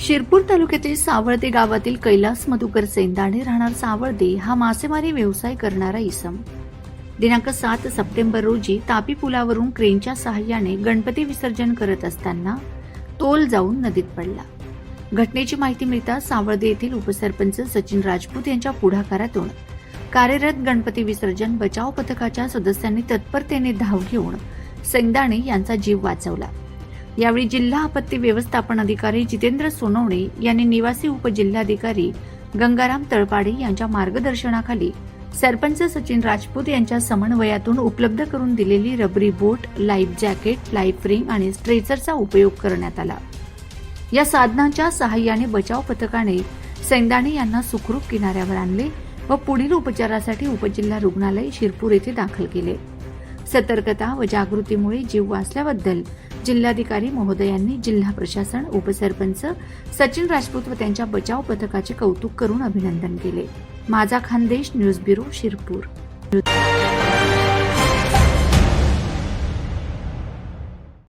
शिरपूर तालुक्यातील सावळदे गावातील कैलास मधुकर सेंदाणे राहणार सावळदे हा मासेमारी व्यवसाय करणारा इसम. दिनांक सात सप्टेंबर रोजी तापी पुलावरून क्रेनच्या सहाय्याने गणपती विसर्जन करत असताना तोल जाऊन नदीत पडला. घटनेची माहिती मिळताच सावळदे येथील उपसरपंच सचिन राजपूत यांच्या पुढाकारातून कार्यरत गणपती विसर्जन बचाव पथकाच्या सदस्यांनी तत्परतेने धाव घेऊन सेंदाणे यांचा जीव वाचवला. यावेळी जिल्हा आपत्ती व्यवस्थापन अधिकारी जितेंद्र सोनवणे यांनी निवासी उपजिल्हाधिकारी गंगाराम तळपाडे यांच्या मार्गदर्शनाखाली सरपंच सचिन राजपूत यांच्या समन्वयातून उपलब्ध करून दिलेली रबरी boat life jacket life ring आणि स्ट्रेचरचा उपयोग करण्यात आला. या साधनांच्या सहाय्याने बचाव पथकाने सेंदाणे यांना सुखरूप किनाऱ्यावर आणले व पुढील उपचारासाठी उपजिल्हा रुग्णालय शिरपूर येथे दाखल केले. सतर्कता व जागृतीमुळे जीव वाचल्याबद्दल जिल्हाधिकारी महोदयांनी जिल्हा प्रशासन उपसरपंच सचिन राजपूत व त्यांच्या बचाव पथकाचे कौतुक करून अभिनंदन केले. माझा खानदेश न्यूज ब्युरो शिरपूर.